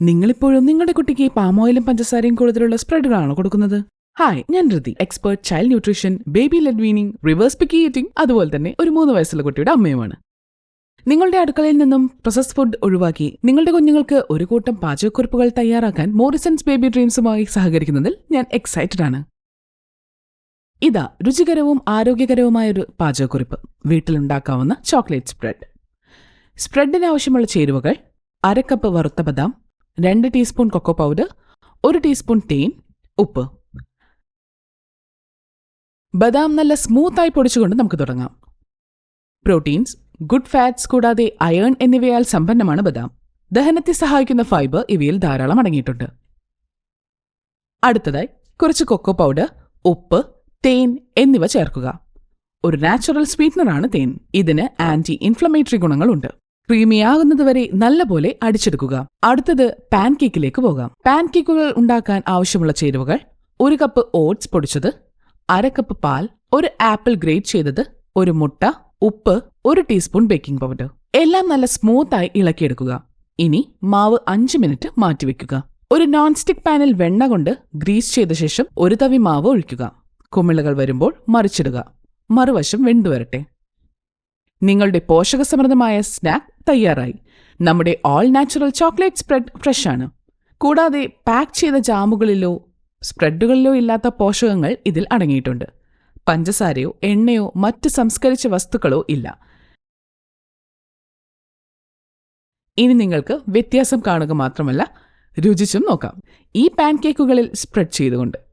നിങ്ങളിപ്പോഴും നിങ്ങളുടെ കുട്ടിക്ക് പാം ഓയിലും പഞ്ചസാരയും കൂടുതലുള്ള സ്പ്രെഡുകളാണോ കൊടുക്കുന്നത്? ഹായ് ഞാൻ Rithi expert child nutrition baby led weaning reverse picky eating അതുപോലെ തന്നെ ഒരു മൂന്ന് വയസ്സുള്ള കുട്ടിയുടെ അമ്മയുമാണ്. നിങ്ങളുടെ അടുക്കളയിൽ നിന്നും പ്രൊസസ് ഫുഡ് ഒഴിവാക്കി നിങ്ങളുടെ കുഞ്ഞുങ്ങൾക്ക് ഒരു കൂട്ടം പാചകക്കുറിപ്പുകൾ തയ്യാറാക്കാൻ മോറിസൺസ് ബേബി ഡ്രീംസുമായി സഹകരിക്കുന്നതിൽ ഞാൻ എക്സൈറ്റഡ് ആണ്. ഇതാ രുചികരവും ആരോഗ്യകരവുമായ ഒരു പാചകക്കുറിപ്പ് വീട്ടിലുണ്ടാക്കാവുന്ന ചോക്ലേറ്റ് സ്പ്രെഡ് സ്പ്രെഡിന് ആവശ്യമുള്ള ചേരുവകൾ അരക്കപ്പ് കപ്പ് വറുത്ത ബദാം രണ്ട് ടീസ്പൂൺ കൊക്കോ പൗഡർ ഒരു ടീസ്പൂൺ തേൻ ഉപ്പ്. ബദാം നല്ല സ്മൂത്തായി പൊടിച്ചുകൊണ്ട് നമുക്ക് തുടങ്ങാം. പ്രോട്ടീൻസ് ഗുഡ് ഫാറ്റ്സ് കൂടാതെ അയേൺ എന്നിവയാൽ സമ്പന്നമാണ് ബദാം. ദഹനത്തെ സഹായിക്കുന്ന ഫൈബർ ഇവയിൽ ധാരാളം അടങ്ങിയിട്ടുണ്ട്. അടുത്തതായി കുറച്ച് കൊക്കോ പൗഡർ ഉപ്പ് തേൻ എന്നിവ ചേർക്കുക. ഒരു നാച്ചുറൽ സ്വീറ്റ്നറാണ് തേൻ ഇതിന് ആന്റി ഇൻഫ്ലമേറ്ററി ഗുണങ്ങളുണ്ട്. ക്രീമിയാകുന്നതുവരെ നല്ലപോലെ അടിച്ചെടുക്കുക. അടുത്തത് പാൻ കേക്കിലേക്ക് പോകാം. പാൻ കേക്കുകൾ ഉണ്ടാക്കാൻ ആവശ്യമുള്ള ചേരുവകൾ ഒരു കപ്പ് ഓട്സ് പൊടിച്ചത് അര കപ്പ് പാൽ ഒരു ആപ്പിൾ ഗ്രേറ്റ് ചെയ്തത് ഒരു മുട്ട ഉപ്പ് ഒരു ടീസ്പൂൺ ബേക്കിംഗ് പൗഡർ. എല്ലാം നല്ല സ്മൂത്തായി ഇളക്കിയെടുക്കുക. ഇനി മാവ് അഞ്ച് മിനിറ്റ് മാറ്റിവെക്കുക. ഒരു നോൺ സ്റ്റിക് പാനിൽ വെണ്ണ കൊണ്ട് ഗ്രീസ് ചെയ്ത ശേഷം ഒരു തവി മാവ് ഒഴിക്കുക. കുമിളകൾ വരുമ്പോൾ മറിച്ചിടുക. മറുവശം വെന്തുവരട്ടെ നിങ്ങളുടെ പോഷകസമൃദ്ധമായ സ്നാക്ക് തയ്യാറായി. നമ്മുടെ all natural chocolate spread fresh ആണ്. കൂടാതെ പാക്ക് ചെയ്ത ജാമുകളിലോ സ്പ്രെഡുകളിലോ ഇല്ലാത്ത പോഷകങ്ങൾ ഇതിൽ അടങ്ങിയിട്ടുണ്ട്. പഞ്ചസാരയോ എണ്ണയോ മറ്റ് സംസ്കരിച്ച വസ്തുക്കളോ ഇല്ല. ഇനി നിങ്ങൾക്ക് വ്യത്യാസം കാണുക മാത്രമല്ല രുചിച്ചും നോക്കാം. ഈ പാൻകേക്കുകളിൽ സ്പ്രെഡ് ചെയ്തുകൊണ്ട്.